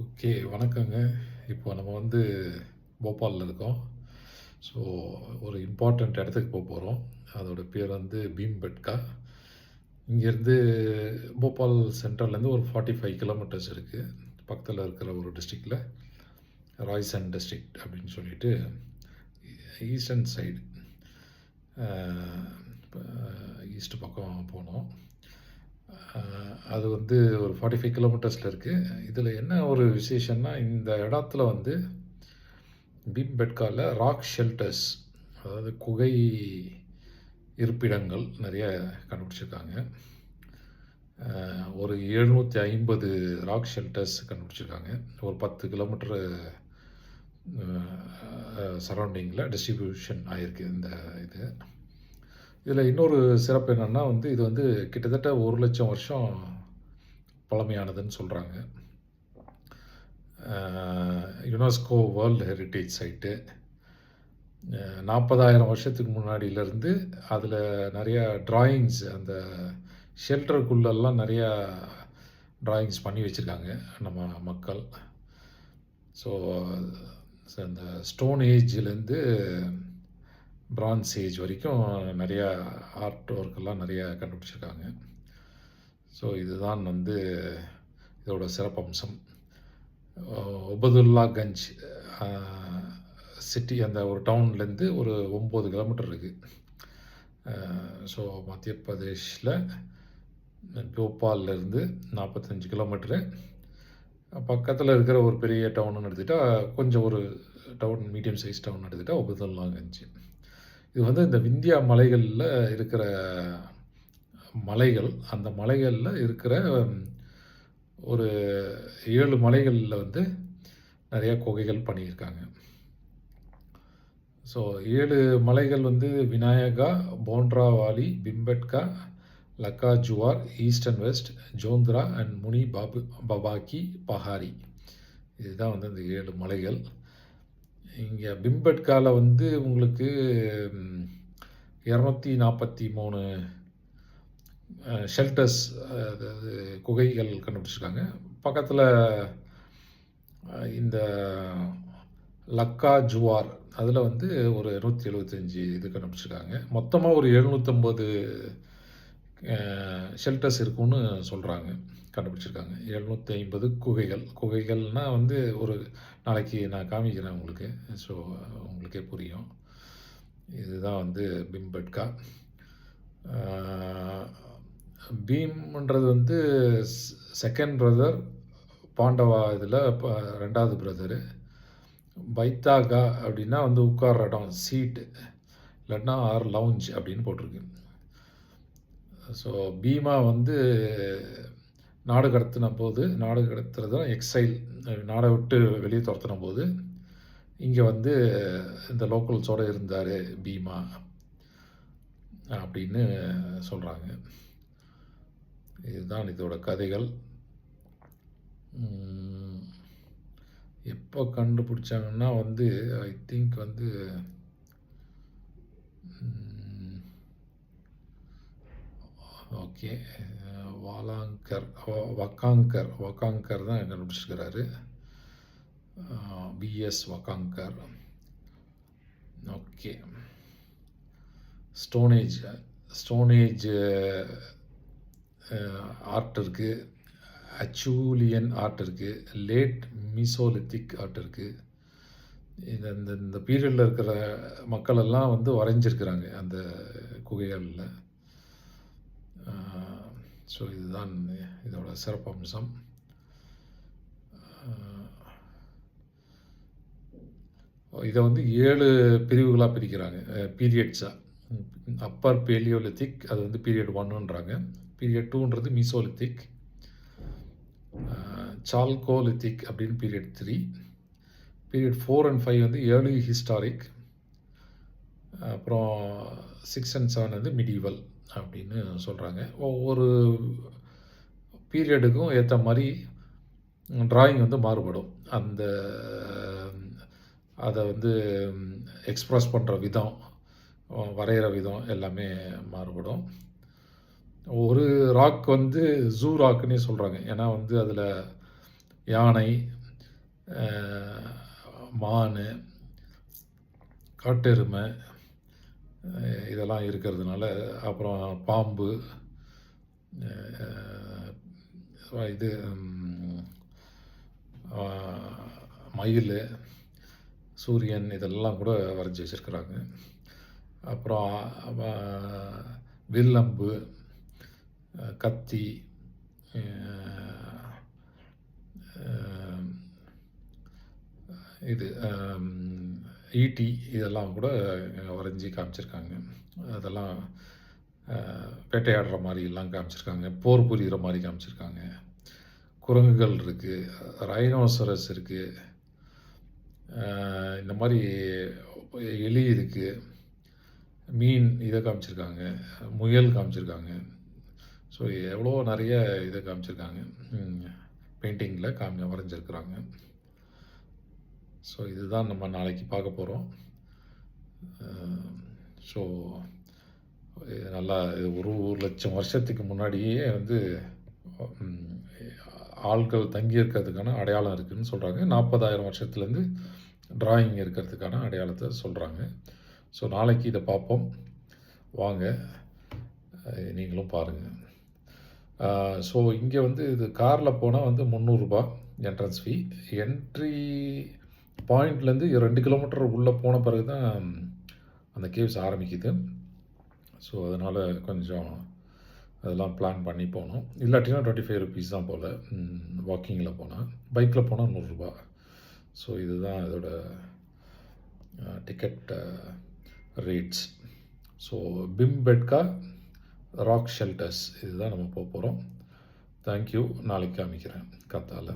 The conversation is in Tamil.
ஓகே வணக்கங்க. இப்போ நம்ம வந்து போபாலில் இருக்கோம். ஸோ ஒரு இம்பார்ட்டண்ட் இடத்துக்கு போக போகிறோம் அதோட பேர் வந்து பீம்பெட்கா. இங்கேருந்து போபால் சென்ட்ரல்லேருந்து ஒரு ஃபார்ட்டி ஃபைவ் கிலோமீட்டர்ஸ் இருக்குது பக்கத்தில் இருக்கிற ஒரு டிஸ்ட்ரிக்டில் ராய்சன் டிஸ்ட்ரிக்ட் அப்படின்னு சொல்லிட்டு ஈஸ்டர்ன் சைடு ஈஸ்ட் பக்கம் போனோம். அது வந்து ஒரு ஃபார்ட்டி ஃபைவ் கிலோமீட்டர்ஸில் இருக்குது இதில் என்ன ஒரு விசேஷம்னா இந்த இடத்துல வந்து பீம்பெட்காவில் ராக் ஷெல்டர்ஸ் அதாவது குகை இருப்பிடங்கள் நிறைய கண்டுபிடிச்சிருக்காங்க. ஒரு எழுநூற்றி ஐம்பது ராக் ஷெல்டர்ஸ் கண்டுபிடிச்சிருக்காங்க. ஒரு பத்து கிலோமீட்டர் சரௌண்டிங்கில் டிஸ்ட்ரிபியூஷன் ஆகிருக்கு இந்த இது. இதில் இன்னொரு சிறப்பு என்னென்னா வந்து இது வந்து கிட்டத்தட்ட ஒரு லட்சம் வருஷம் பழமையானதுன்னு சொல்கிறாங்க யுனெஸ்கோ வேர்ல்டு ஹெரிட்டேஜ் சைட்டு. நாற்பதாயிரம் வருஷத்துக்கு முன்னாடியிலேருந்து அதில் நிறையா ட்ராயிங்ஸ் அந்த ஷெல்டருக்குள்ளெல்லாம் நிறையா ட்ராயிங்ஸ் பண்ணி வச்சுருக்காங்க நம்ம மக்கள். ஸோ அந்த ஸ்டோன் ஏஜ்லேருந்து பிரான்ஸ் ஏஜ் வரைக்கும் நிறையா ஆர்ட் ஒர்க்கெல்லாம் நிறையா கண்டுபிடிச்சிருக்காங்க. ஸோ இதுதான் வந்து இதோட சிறப்பம்சம். ஒபதுல்லா கஞ்ச் சிட்டி அந்த ஒரு டவுன்லேருந்து ஒரு ஒம்பது கிலோமீட்டர் இருக்குது ஸோ மத்திய பிரதேஷில் போபால்லேருந்து நாற்பத்தஞ்சு கிலோமீட்ரு பக்கத்தில் இருக்கிற ஒரு பெரிய டவுன்னு எடுத்துகிட்டால் கொஞ்சம் ஒரு டவுன் மீடியம் சைஸ் டவுன் எடுத்துகிட்டா உபதுல்லாகஞ்சி இது வந்து இந்த விந்தியா மலைகளில் இருக்கிற மலைகள் அந்த மலைகளில் இருக்கிற ஒரு ஏழு மலைகளில் வந்து நிறைய குகைகள் பண்ணியிருக்காங்க. ஸோ ஏழு மலைகள் வந்து Vinayaka Bhonrawali Bhimbetka Lakha Juar east and west Jhondra and Muni Babu பபாக்கி Pahari. இதுதான் வந்து இந்த ஏழு மலைகள். இங்கே பிம்பட்கால வந்து உங்களுக்கு இரநூத்தி நாற்பத்தி மூணு ஷெல்டர்ஸ் அதாவது குகைகள் கண்டுபிடிச்சிருக்காங்க. பக்கத்தில் இந்த லக்கா ஜுவார் அதில் வந்து ஒரு நூற்றி எழுபத்தஞ்சி இது கண்டுபிடிச்சிருக்காங்க. மொத்தமாக ஒரு எழுநூற்றம்பது ஷெல்டர்ஸ் இருக்குன்னு சொல்கிறாங்க கண்டுபிடிச்சிருக்காங்க. எழுநூற்றி ஐம்பது குகைகள். குகைகள்னால் வந்து ஒரு நாளைக்கு நான் காமிக்கிறேன் உங்களுக்கு. ஸோ உங்களுக்கே புரியும். இதுதான் வந்து பிம்பட்கா பீம்ன்றது வந்து செகண்ட் பிரதர் பாண்டவா இதில் இப்போ ரெண்டாவது பிரதரு பைத்தாகா அப்படின்னா வந்து உட்கார்ற இடம் சீட்டு இல்லைன்னா ஆர் லவுஞ்ச் அப்படின்னு போட்டிருக்கு. ஸோ பீமா வந்து நாடு கடத்தின போது நாடு கடத்துறது எக்ஸைல் நாடை விட்டு வெளியே துரத்தின போது இங்கே வந்து இந்த லோக்கல்ஸோடு இருந்தார் பீமா அப்படின்னு சொல்கிறாங்க இதுதான் இதோட கதைகள். எப்போ கண்டுபிடிச்சாங்கன்னா வந்து ஐ திங்க் வந்து ஓகே. வாலாங்கர் வக்காங்கர் வக்காங்கர் தான் கண்டுபிடிச்சிருக்கிறாரு P S Wakankar. Okay. Stone age stone age art இருக்குது அச்சூலியன் ஆர்ட் இருக்குது லேட் மீசோலித்திக் ஆர்ட் இருக்குது இந்த இந்த இந்த பீரியடில் இருக்கிற மக்களெல்லாம் வந்து வரைஞ்சிருக்கிறாங்க அந்த குகைகளில். ஸோ இதுதான் இதோட சிறப்பம்சம். இதை வந்து ஏழு பிரிவுகளாக பிரிக்கிறாங்க. பீரியட்ஸாக அப்பர் பேலியோலித்திக் அது வந்து பீரியட் ஒன்னுன்றாங்க. பீரியட் டூன்றது மீசோலித்திக் சால்கோலித்திக் அப்படின்னு period three period four and five வந்து ஏர்லி ஹிஸ்டாரிக் அப்புறம் சிக்ஸ் அண்ட் செவன் வந்து மிடிவல் அப்படின்னு சொல்கிறாங்க ஒவ்வொரு பீரியடுக்கும் ஏற்ற மாதிரி ட்ராயிங் வந்து மாறுபடும். அந்த அதை வந்து எக்ஸ்ப்ரெஸ் பண்ணுற விதம் வரைகிற விதம் எல்லாமே மாறுபடும். ஒரு ராக் வந்து ஜூ ராக்குன்னே சொல்கிறாங்க ஏன்னா வந்து அதில் யானை மான் காட்டெருமை இதெல்லாம் இருக்கிறதுனால அப்புறம் பாம்பு இது மயில் சூரியன் இதெல்லாம் கூட வரைஞ்சி வச்சுருக்குறாங்க. அப்புறம் வில்லம்பு கத்தி இது ஈட்டி இதெல்லாம் கூட வரைஞ்சி காமிச்சிருக்காங்க. அதெல்லாம் வேட்டையாடுற மாதிரி எல்லாம் காமிச்சிருக்காங்க. போர் புரிகிற மாதிரி காமிச்சிருக்காங்க. குரங்குகள் இருக்குது ரைனோசரஸ் இருக்குது இந்த மாதிரி எலி இருக்குது மீன் இதை காமிச்சிருக்காங்க முயல் காமிச்சிருக்காங்க. ஸோ எவ்வளோ நிறைய இதை காமிச்சிருக்காங்க. பெயிண்டிங்கில் காமி வரைஞ்சிருக்கிறாங்க. ஸோ இதுதான் நம்ம நாளைக்கு பார்க்க போகிறோம் ஸோ இது நல்லா இது ஒரு ஒரு லட்சம் வருஷத்துக்கு முன்னாடியே வந்து ஆள்கள் தங்கி இருக்கிறதுக்கான அடையாளம் இருக்குதுன்னு சொல்கிறாங்க நாற்பதாயிரம் வருஷத்துலேருந்து டிராயிங் இருக்கிறதுக்கான அடையாளத்தை சொல்கிறாங்க ஸோ நாளைக்கு இதை பார்ப்போம். வாங்க நீங்களும் பாருங்கள் ஸோ இங்கே வந்து இது காரில் போனால் வந்து முந்நூறுரூபா என்ட்ரன்ஸ் ஃபீ என்ட்ரி பாயிண்ட்லேருந்து ரெண்டு கிலோமீட்டர் உள்ளே போன பிறகு தான் அந்த கேவ்ஸ் ஆரம்பிக்குது. ஸோ அதனால் கொஞ்சம் அதெல்லாம் பிளான் பண்ணி போகணும் இல்லாட்டினா டுவெண்ட்டி ஃபைவ் ருபீஸ் தான் போல். வாக்கிங்கில் போனால் பைக்கில் போனால் நூறுரூபா. ஸோ இதுதான் இதோட ticket rates so Bhimbetka rock shelters இதுதான் நம்ம போக போகிறோம் தேங்க்யூ நாளைக்கு காமிக்கிறேன். கத்தால.